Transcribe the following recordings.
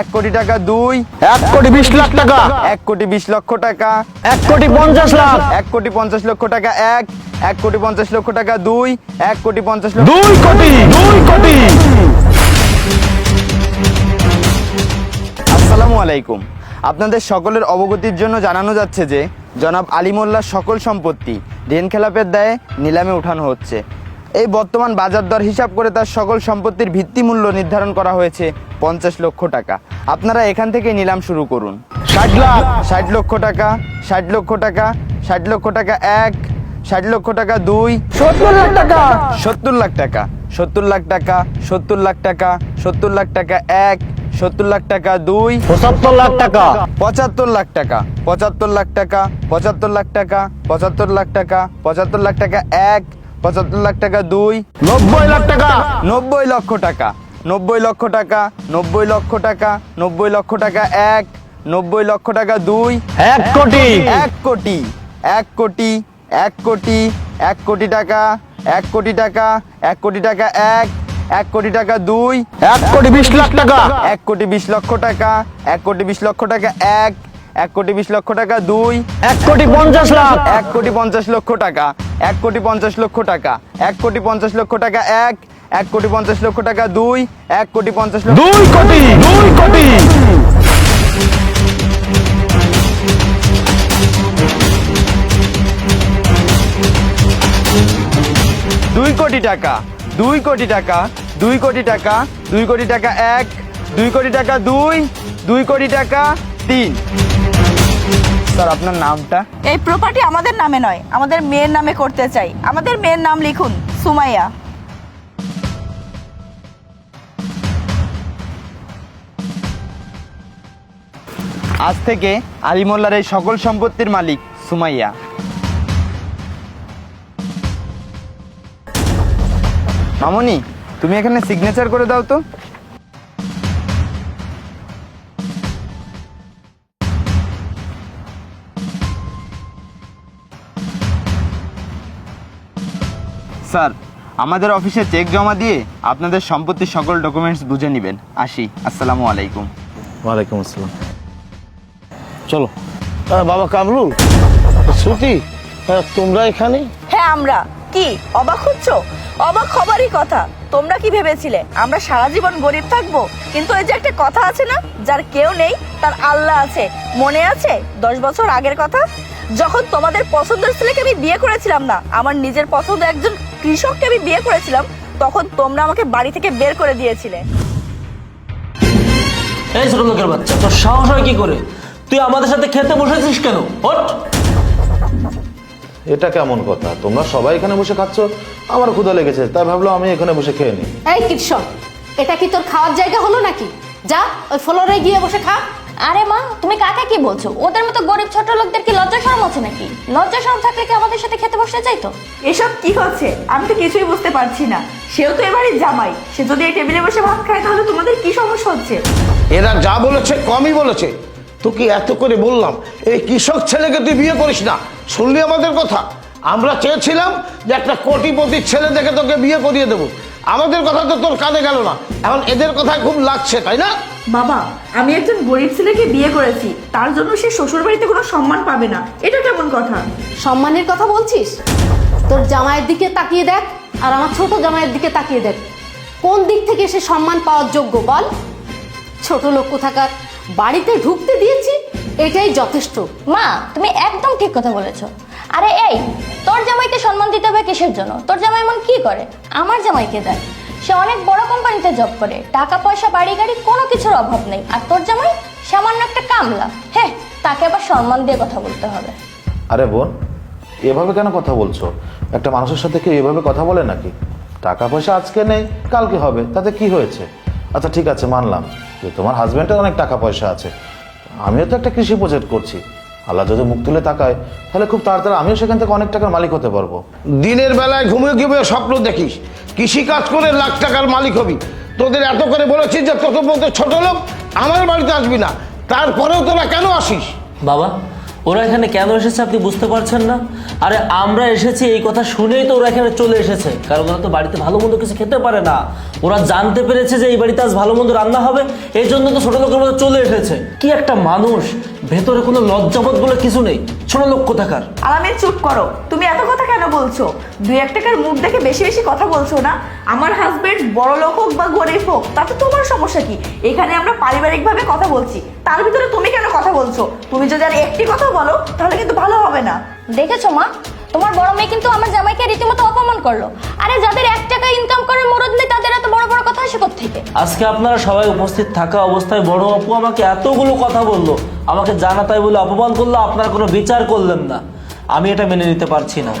এক কোটি টাকা দুই। এক কোটি বিশ লাখ টাকা। এক কোটি বিশ লক্ষ টাকা। এক কোটি পঞ্চাশ লাখ। এক কোটি পঞ্চাশ লক্ষ টাকা এক। এক কোটি পঞ্চাশ লক্ষ টাকা দুই। এক কোটি পঞ্চাশ লক্ষ দুই কোটি দুই। কোটি। আসসালামু আলাইকুম। আপনাদের সকলের অবগতির জন্য জানানো যাচ্ছে যে জনাব আলিমোল্লার সকল সম্পত্তি ঋণ খেলাপের দায়ে নিলামে উঠানো হচ্ছে। এই বর্তমান বাজার দর হিসাব করে তার সকল সম্পত্তির ভিত্তিমূল্য নির্ধারণ করা হয়েছে পঞ্চাশ লক্ষ টাকা। আপনারা এখান থেকে নিলাম শুরু করুন। ষাট লাখ ষাট লক্ষ টাকা ষাট লক্ষ টাকা ষাট লক্ষ টাকা এক ষাট লক্ষ টাকা দুই সত্তর লাখ টাকা সত্তর লাখ টাকা সত্তর লাখ টাকা সত্তর লাখ টাকা সত্তর লাখ টাকা এক সত্তর লাখ টাকা দুই পঁচাত্তর লাখ টাকা। পঁচাত্তর লাখ টাকা পঁচাত্তর লাখ টাকা পঁচাত্তর লাখ টাকা পঁচাত্তর লাখ টাকা পঁচাত্তর লাখ টাকা এক পঁচাত্তর লাখ টাকা দুই নব্বই লাখ টাকা নব্বই লক্ষ টাকা নব্বই লক্ষ টাকা নব্বই লক্ষ টাকা নব্বই লক্ষ টাকা এক নব্বই লক্ষ টাকা দুই এক কোটি এক কোটি এক কোটি এক কোটি এক কোটি টাকা এক কোটি টাকা এক কোটি টাকা এক এক কোটি টাকা দুই এক কোটি বিশ লাখ টাকা এক কোটি বিশ লক্ষ টাকা এক কোটি বিশ লক্ষ টাকা এক এক কোটি বিশ লক্ষ টাকা দুই এক কোটি পঞ্চাশ লাখ এক কোটি পঞ্চাশ লক্ষ টাকা এক কোটি পঞ্চাশ লক্ষ টাকা। এক কোটি পঞ্চাশ লক্ষ টাকা এক এক কোটি পঞ্চাশ লক্ষ টাকা দুই এক কোটি পঞ্চাশ লক্ষ দুই কোটি দুই কোটি। দুই কোটি টাকা দুই কোটি টাকা দুই কোটি টাকা দুই কোটি টাকা এক দুই কোটি টাকা দুই দুই কোটি টাকা তিন। স্যার আপনার নামটা? এই প্রপার্টি আমাদের নামে নয় আমাদের মেয়ের নামে করতে চাই। আমাদের মেয়ের নাম লিখুন সুমাইয়া। আজ থেকে আলিমোল্লার এই সকল সম্পত্তির মালিক সুমাইয়া। মামনি তুমি এখানে সিগনেচার করে দাও তো। স্যার আমাদের অফিসে চেক জমা দিয়ে আপনাদের সম্পত্তির সকল ডকুমেন্টস বুঝে নেবেন। আসি আসসালামু আলাইকুম। ওয়ালাইকুম আসসালাম। চলো। আহ, বাবা কামরুল শ্রুতি হ্যাঁ, তোমরা এখানে? হ্যাঁ আমরা। কি অবাক হচ্ছ? অবাক হবারই কথা। তোমরা কি ভেবেছিলে? আমরা সারা জীবন গরিব থাকব? কিন্তু এই যে একটা কথা আছে না যার কেউ নেই তার আল্লাহ আছে। মনে আছে দশ বছর আগের কথা? যখন তোমাদের পছন্দের ছেলেকে আমি বিয়ে করেছিলাম না আমার নিজের পছন্দ একজন কৃষককে আমি বিয়ে করেছিলাম তখন তোমরা আমাকে বাড়ি থেকে বের করে দিয়েছিলে। এই ছোট লোকের বাচ্চা তোর সাহস হয় কি করে? তুই আমাদের সাথে খেতে বসেছিস কেন? হট এটা কেমন কথা? তোমরা সবাই এখানে বসে খাচ্ছ আমার ক্ষুধা লেগেছে তাই ভাবলাম আমি এখানে বসে খেয়ে নিই। এই কৃষক এটা কি তোর খাওয়ার জায়গা হলো নাকি? যা ওই ফ্লোরে গিয়ে বসে খা। আরে মা তুমি কাকে কি বলছো? ওদের মতো গরিব ছোট লোকদের কি লজ্জা শরম আছে নাকি? লজ্জা শরম থাকলে কি আমাদের সাথে খেতে বসতে চাইতো? এসব কি হচ্ছে? আমি তো কিছুই বুঝতে পারছি না। সেও তো এবারে জামাই। সে যদি এই টেবিলে বসে ভাত খায় তাহলে তোমাদের কি সমস্যা হচ্ছে? এরা যা বলেছে কমই বলেছে। তোকে এত করে বললাম এই কৃষক ছেলেকে তুই বিয়ে করিস না। শুনলি আমাদের কথা? আমরা চেয়েছিলাম যে একটা কোটিপতির ছেলে দেখে তোকে বিয়ে করিয়ে দেবো। আমাদের কথা তো তোর কানে গেল না। এখন এদের কথা খুব লাগছে তাই না? বাবা আমি একজন গরিব ছেলেকে বিয়ে করেছি। তার জন্য সে শ্বশুর বাড়িতে কোনো সম্মান পাবে না। এটা কেমন কথা? সম্মানের কথা বলছিস? তোর জামাইয়ের দিকে তাকিয়ে দেখ আর আমার ছোট জামাইয়ের দিকে তাকিয়ে দেখ। কোন দিক থেকে সে সম্মান পাওয়ার যোগ্য বল? ছোট লোক কোথাকার? বাড়িতে ঢুকতে দিয়েছি এটাই যথেষ্ট। মা তুমি একদম ঠিক কথা বলেছ। আরে এই, তোর জামাইকে সম্মান দিতে হবে কিসের জন্য? তোর জামাই এমন কি করে? আমার জামাইকে দেয়? সে অনেক বড় কোম্পানিতে জব করে। টাকা, পয়সা, বাড়ি, গাড়ি কোনো কিছুর অভাব নেই। আর তোর জামাই সামান্য একটা কামলা। হ্যাঁ তাকে আবার সম্মান দিয়ে কথা বলতে হবে। আরে বোন, এভাবে কেন কথা বলছো? একটা মানুষের সাথে কি এভাবে কথা বলে নাকি? টাকা, পয়সা আজকে নেই, কালকে হবে। তাতে কি হয়েছে? আচ্ছা ঠিক আছে, মানলাম যে তোমার হাজব্যান্ডের অনেক টাকা, পয়সা আছে। আমিও তো একটা কৃষি প্রজেক্ট করছি। আল্লাহ যদি মুখ তুলে তাকায়, তাহলে খুব তাড়াতাড়ি আমিও সেখান থেকে অনেক টাকার মালিক হতে পারব। দিনের বেলায় ঘুমিয়ে ঘুমিয়ে স্বপ্ন দেখিস, কৃষি কাজ করে লাখ টাকার মালিক হবি। তোদের এত করে বলেছিস যে তোর মধ্যে ছোট লোক আমার বাড়িতে আসবি না, তারপরেও তোরা কেন আসিস? বাবা ওরা এখানে কেন এসেছে আপনি বুঝতে পারছেন না? আরে আমরা এসেছি, এই কথা শুনেই তো ওরা এখানে চলে এসেছে। কারণ ওরা তো বাড়িতে ভালো মন্দ কিছু খেতে পারে না। ওরা জানতে পেরেছে যে এই বাড়িতে আজ ভালো মন্দ রান্না হবে, এই জন্য তো ছোট লোকের মতো চলে এসেছে। কি একটা মানুষ, ভেতরে কোনো লজ্জাবোধ বলে কিছু নেই। ছোট লোক কোথাকার? আলামিন, চুপ করো। তুমি এত কথা কেন বলছো? দুই এক টাকার মুখ দেখে বেশি বেশি কথা বলছো না? আমার হাজবেন্ড বড় লোক হোক বা গরিব হোক, তাতে তোমার সমস্যা কি? এখানে আমরা পারিবারিকভাবে কথা বলছি। তার ভিতরে তুমি কেন কথা বলছো। তুমি যদি আর একটি কথা বলো তাহলে কিন্তু ভালো হবে না। দেখেছ মা? তোমার বড় মেয়ে কিন্তু আমার জামাইকে রীতিমতো অপমান করল। আরে যাদের এক টাকা ইনকাম করার মরদ নেই তাদের এত বড় বড় কথা আসে থেকে আজকে আপনারা সবাই উপস্থিত থাকা অবস্থায় বড় আপু আমাকে এতগুলো কথা বলল আমাকে জানা তাই বলে অপমান করল আপনারা কোনো বিচার করলেন না। আমি এটা মেনে নিতে পারছি না।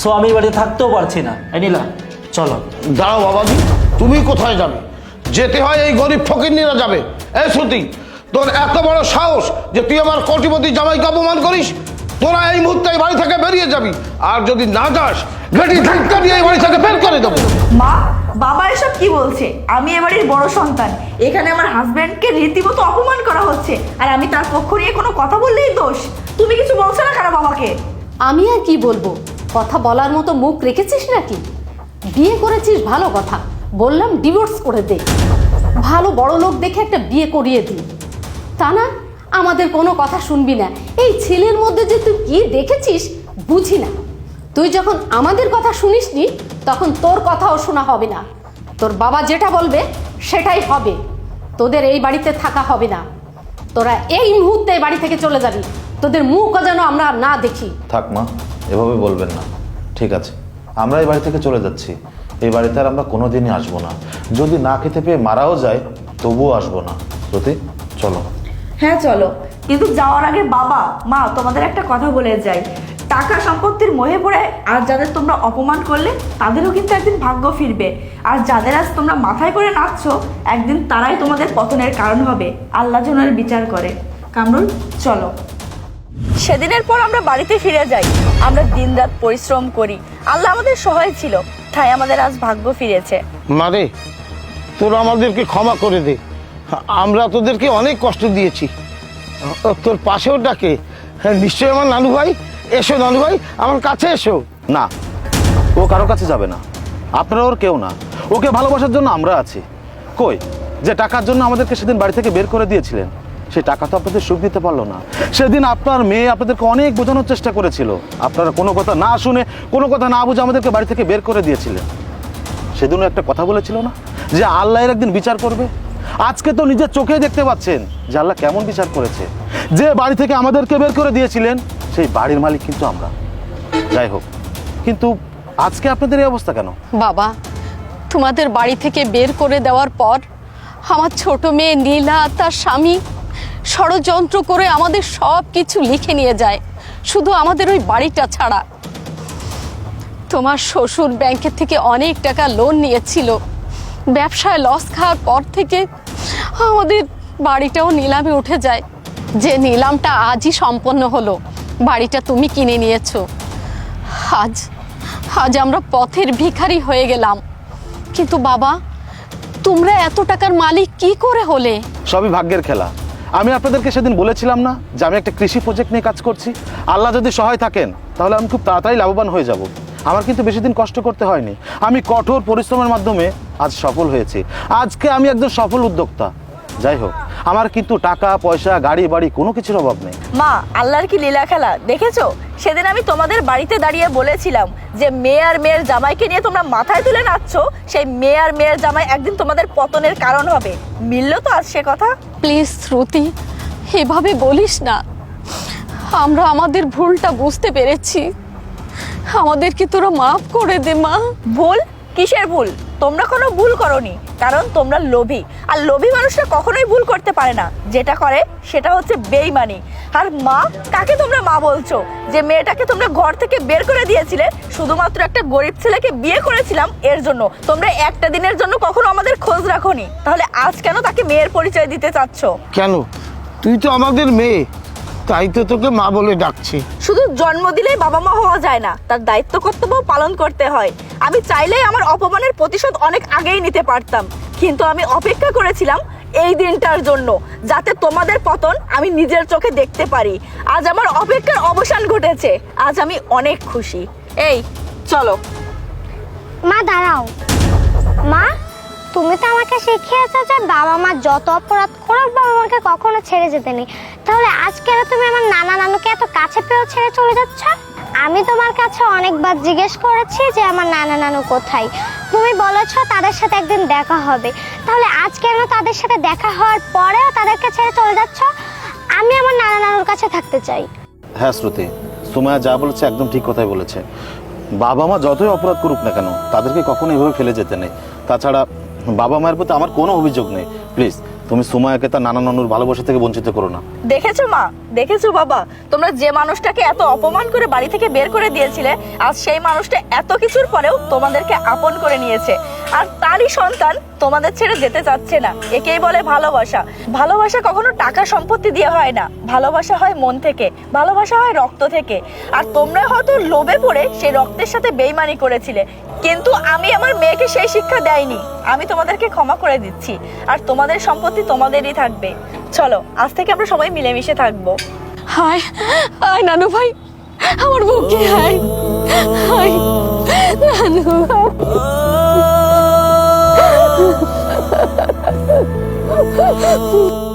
সো আমি বাড়িতে থাকতেও পারছি না। এনিলা চলো। দাঁড়াও বাবাজি তুমি কোথায় যাবে? যেতে হয় এই গরিব ফকিরনিরা যাবে। এই শ্রুতি তোর এত বড় সাহস যে তুই আমার কোটিপতি জামাইকে অপমান করিস? তোরা এই মুহূর্তে এই বাড়ি থেকে বেরিয়ে যাবি। আর যদি না যাস গেটি ধাক্কা দিয়ে এই বাড়ি থেকে বের করে দেবো। মা বাবা এসব কি বলছে? আমি এবারের বড় সন্তান। এখানে আমার হাজবেন্ডকে রীতিমতো অপমান করা হচ্ছে। আর আমি তার পক্ষ নিয়ে কোনো কথা বললেই দোষ। তুমি কিছু বলছো না কেন বাবাকে? আমি আর কি বলব? কথা বলার মতো মুখ রেখেছিস নাকি? বিয়ে করেছিস ভালো কথা। বললাম ডিভোর্স করে দে। ভালো বড় লোক দেখে একটা বিয়ে করিয়ে দিই। তা না, আমাদের কোনো কথা শুনবি না। এই ছেলের মধ্যে যে তুই কি দেখেছিস, বুঝি না। তুই যখন আমাদের কথা শুনিসনি, তখন তোর কথাও শোনা হবে না। তোর বাবা যেটা বলবে, সেটাই হবে। তোদের এই বাড়িতে থাকা হবে না। তোরা এই মুহূর্তে এই বাড়ি থেকে চলে যাবি। তোদের মুখও যেন আমরা না দেখি। থাক মা, এভাবে বলবেন না। ঠিক আছে, আমরা এই বাড়ি থেকে চলে যাচ্ছি। এই বাড়িতে আর আমরা কোনোদিনই আসব না। যদি না খেতে পেয়ে মারাও যায়, তবুও আসব না। শ্রুতি, চলো। হ্যাঁ চলো। কিন্তু যাওয়ার আগে বাবা, মা, তোমাদের একটা কথা বলে যাই। টাকা সম্পত্তির মোহে পড়ে, আর যাদের তোমরা অপমান করলে, তাদেরও কিন্তু একদিন ভাগ্য ফিরবে। আর যাদের আজ তোমরা মাথায় করে নাচছো, একদিন তারাই তোমাদের পতনের কারণ হবে। আল্লাহ জনের বিচার করে। কামরুল, চলো। সেদিনের পর আমরা বাড়িতে ফিরে যাই। আমরা দিনরাত পরিশ্রম করি। আল্লাহ আমাদের সহায় ছিল। তাই আমাদের আজ ভাগ্য ফিরেছে। মারে তোরা আমাদেরকে ক্ষমা করে দে। আমরা তোদেরকে অনেক কষ্ট দিয়েছি। তোর পাশেও ডাকে। হ্যাঁ নিশ্চয়ই আমার নানু ভাই? এসো নানু ভাই, আমার কাছে এসো। না, ও কারও কাছে যাবে না। আপনারা ওর কেউ না। ওকে ভালোবাসার জন্য আমরা আছি। কই, যে টাকার জন্য আমাদেরকে সেদিন বাড়ি থেকে বের করে দিয়েছিলেন সেই টাকা তো আপনাদের সুখ দিতে পারল না। সেদিন আপনার মেয়ে আপনাদেরকে অনেক বোঝানোর চেষ্টা করেছিল। আপনারা কোনো কথা না শুনে, কোনো কথা না বুঝে আমাদেরকে বাড়ি থেকে বের করে দিয়েছিলেন। সেদিনও একটা কথা বলেছিল না? যে আল্লাহর একদিন বিচার করবে? আজকে তো নিজের চোখেই দেখতে পাচ্ছেন যে আল্লাহ কেমন বিচার করেছে। যে বাড়ি থেকে আমাদেরকে বের করে দিয়েছিলেন, সেই বাড়ির মালিক কিন্তু আমরা। যাই হোক, কিন্তু আজকে আপনাদের এই অবস্থা কেন? বাবা, তোমাদের বাড়ি থেকে বের করে দেওয়ার পর আমার ছোট মেয়ে নীলা, তার স্বামী ষড়যন্ত্র করে আমাদের সব কিছু লিখে নিয়ে যায়। শুধু আমাদের ওই বাড়িটা ছাড়া। তোমার শ্বশুর ব্যাংকের থেকে অনেক টাকা লোন নিয়েছিল। ব্যবসায় লস খাওয়ার পর থেকে আমাদের বাড়িটাও নিলামে উঠে যায়। যে নিলামটা আজই সম্পন্ন হলো, বাড়িটা তুমি কিনে নিয়েছো। আজ আজ আমরা পথের ভিখারি হয়ে গেলাম। কিন্তু বাবা, তোমরা এত টাকার মালিক কি করে হলে? সবই ভাগ্যের খেলা। আমি আপনাদেরকে সেদিন বলেছিলাম না যে আমি একটা কৃষি প্রজেক্ট নিয়ে কাজ করছি। আল্লাহ যদি সহায় থাকেন, তাহলে আমি খুব তাড়াতাড়ি লাভবান হয়ে যাব। আমার কিন্তু বেশি দিন কষ্ট করতে হয়নি। আমি কঠোর পরিশ্রমের মাধ্যমে আজ সফল হয়েছে। আজকে আমি একজন সফল উদ্যোক্তা। যাই হোক আমার কিন্তু টাকা পয়সা গাড়ি বাড়ি কোনো কিছুর অভাব নেই। মা আল্লাহর কি লীলা খেলা? দেখেছ? সেদিন আমি তোমাদের বাড়িতে দাঁড়িয়ে বলেছিলাম যে মেয়ে আর মেয়ের জামাইকে নিয়ে তোমরা মাথায় তুলে নাচছো। সেই মেয়ে আর মেয়ের জামাই একদিন তোমাদের পতনের কারণ হবে। মিললো তো আজ সে কথা? প্লিজ শ্রুতি এভাবে বলিস না। আমরা আমাদের ভুলটা বুঝতে পেরেছি। আমাদেরকে তোরা মাফ করে দে মা? ভুল? কিসের ভুল? তোমরা কোনো ভুল করনি, কারণ তোমরা লোভী। আর লোভী মানুষরা কখনোই ভুল করতে পারে না। যেটা করে, সেটা হচ্ছে বেইমানি। আর মা, কাকে তোমরা মা বলছো? যে মেয়েটাকে তোমরা ঘর থেকে বের করে দিয়েছিলে, শুধুমাত্র একটা গরিব ছেলেকে বিয়ে করেছিলাম এর জন্য। তোমরা একটা দিনের জন্য কখনো আমাদের খোঁজ রাখোনি। তাহলে আজ কেন তাকে মেয়ের পরিচয় দিতে চাচ্ছ? কেন? তুই তো আমাদের মেয়ে। তাই তো তোকে মা বলে ডাকছি। শুধু জন্ম দিলেই বাবা মা হওয়া যায় না তার দায়িত্ব কর্তব্য পালন করতে হয়। আমি চাইলেই আমার অপমানের প্রতিশোধ অনেক আগেই নিতে পারতাম কিন্তু আমি অপেক্ষা করেছিলাম এই দিনটার জন্য যাতে তোমাদের পতন আমি নিজের চোখে দেখতে পারি। আজ আমার অপেক্ষার অবসান ঘটেছে আজ আমি অনেক খুশি। এই চলো। মা দাঁড়াও। মা? তুমি তো আমাকে শিখিয়েছো যে বাবা মা যত অপরাধ করুক, বাবা মাকে কখনো ছেড়ে যেতে নেই। তাহলে আজকে তুমি আমার নানা নানুকে এত কাছে পেয়েও ছেড়ে চলে যাচ্ছ? আমি তোমার কাছে অনেকবার জিজ্ঞেস করেছি যে আমার নানা নানু কোথায়। তুমি বলেছ তাদের সাথে একদিন দেখা হবে। তাহলে আজ কেন তাদের সাথে দেখা হওয়ার পরেও তাদেরকে ছেড়ে চলে যাচ্ছ? আমি আমার নানা নানুর কাছে থাকতে চাই। হ্যাঁ শ্রুতি, সুমায়া যা বলেছে একদম ঠিক কথাই বলেছে। বাবা মা যতই অপরাধ করুক না কেন, তাদেরকে কখনো এভাবে ফেলে যেতে নেই। তাছাড়া বাবা মায়ের প্রতি আমার কোনো অভিযোগ নেই। প্লিজ তুমি সুমায়াকে তার নানা নানুর ভালোবাসা থেকে বঞ্চিত করো না। দেখেছ মা? দেখেছ বাবা? তোমরা যে মানুষটাকে এত অপমান করে বাড়ি থেকে বের করে দিয়েছিলে, আজ সেই মানুষটা এত কিছুর পরেও তোমাদেরকে আপন করে নিয়েছে। আর তারই সন্তান তোমাদের ছেড়ে যেতে চাচ্ছে না। একেই বলে ভালোবাসা। ভালোবাসা কখনো টাকা সম্পত্তি দিয়ে হয় না। ভালোবাসা হয় মন থেকে, ভালোবাসা হয় রক্ত থেকে। আর তোমরা হয়তো লোভে পড়ে সেই রক্তের সাথে বেইমানি করেছিলে। কিন্তু আমি আমার মেয়েকে সেই শিক্ষা দেয়নি। আমি তোমাদেরকে ক্ষমা করে দিচ্ছি। আর তোমাদের সম্পত্তি তোমাদেরই থাকবে। চলো, আজ থেকে আমরা সবাই মিলেমিশে থাকব। হায় হায় নানু ভাই, আমার বুকে হায়। হায়, নানু 哈哈哈哈哈哈